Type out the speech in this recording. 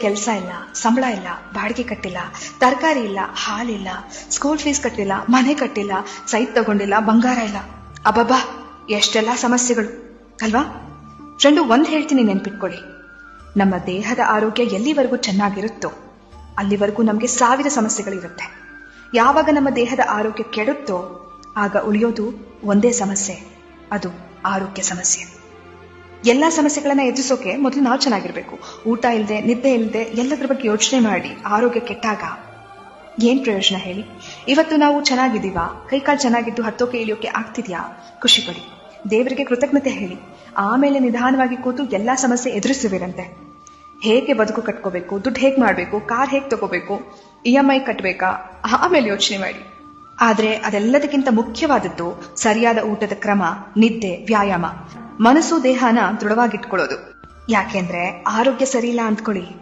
ಕೆಲಸ ಇಲ್ಲ, ಸಂಬಳ ಇಲ್ಲ, ಬಾಡಿಗೆ ಕಟ್ಟಿಲ್ಲ, ತರಕಾರಿ ಇಲ್ಲ ಹಾಲಿಲ್ಲ ಸ್ಕೂಲ್ ಫೀಸ್ ಕಟ್ಟಿಲ್ಲ, ಮನೆ ಕಟ್ಟಿಲ್ಲ ಸೈಟ್ ತಗೊಂಡಿಲ್ಲ, ಬಂಗಾರ ಇಲ್ಲ. ಅಬ್ಬಬ್ಬಾ, ಎಷ್ಟೆಲ್ಲ ಸಮಸ್ಯೆಗಳು. ಅಲ್ವಾ? ಫ್ರೆಂಡು, ಒಂದ್ ಹೇಳ್ತೀನಿ ನೆನ್ಪಿಟ್ಕೊಳ್ಳಿ. ನಮ್ಮ ದೇಹದ ಆರೋಗ್ಯ ಎಲ್ಲಿವರೆಗೂ ಚೆನ್ನಾಗಿರುತ್ತೋ, ಅಲ್ಲಿವರೆಗೂ ನಮಗೆ ಸಾವಿರ ಸಮಸ್ಯೆಗಳಿರುತ್ತೆ ಯಾವಾಗ ನಮ್ಮ ದೇಹದ ಆರೋಗ್ಯ ಕೆಡುತ್ತೋ, ಆಗ ಉಳಿಯೋದು ಒಂದೇ ಸಮಸ್ಯೆ, ಅದು ಆರೋಗ್ಯ ಸಮಸ್ಯೆ. ಎಲ್ಲಾ ಸಮಸ್ಯೆಗಳನ್ನ ಎದುರಿಸೋಕೆ ಮೊದಲು ನಾವು ಚೆನ್ನಾಗಿರ್ಬೇಕು. ಊಟ ಇಲ್ಲದೆ ನಿದ್ದೆ ಇಲ್ಲದೆ ಎಲ್ಲದ್ರ ಬಗ್ಗೆ ಯೋಚನೆ ಮಾಡಿ, ಆರೋಗ್ಯ ಕೆಟ್ಟಾಗ. ಏನ್ ಪ್ರಯೋಜನ ಹೇಳಿ? ಇವತ್ತು ನಾವು ಚೆನ್ನಾಗಿದ್ದೀವಾ? ಕೈಕಾಲು ಚೆನ್ನಾಗಿದ್ದು ಹತ್ತೋಕೆ ಇಳಿಯೋಕೆ ಆಗ್ತಿದ್ಯಾ? ಖುಷಿ ಪಡಿ. ದೇವರಿಗೆ ಕೃತಜ್ಞತೆ ಹೇಳಿ. ಆಮೇಲೆ ನಿಧಾನವಾಗಿ ಕೂತು ಎಲ್ಲಾ ಸಮಸ್ಯೆ ಎದುರಿಸುವಿರಂತೆ. ಹೇಗೆ ಬದುಕು ಕಟ್ಕೋಬೇಕು? ದುಡ್ಡು ಹೇಗೆ ಮಾಡಬೇಕು? ಕಾರ್ ಹೇಗೆ ತಗೋಬೇಕು? ಇ ಎಂ ಐ ಕಟ್ಟಬೇಕಾ ಆಮೇಲೆ ಯೋಚನೆ ಮಾಡಿ. ಆದ್ರೆ ಅದೆಲ್ಲದಕ್ಕಿಂತ ಮುಖ್ಯವಾದದ್ದು ಸರಿಯಾದ ಊಟದ ಕ್ರಮ, ನಿದ್ದೆ, ವ್ಯಾಯಾಮ. ಮನಸ್ಸು ದೇಹನ ದೃಢವಾಗಿಟ್ಕೊಳ್ಳೋದು. ಯಾಕೆಂದ್ರೆ ಆರೋಗ್ಯ ಸರಿ ಇಲ್ಲ ಅಂದ್ಕೊಳ್ಳಿ.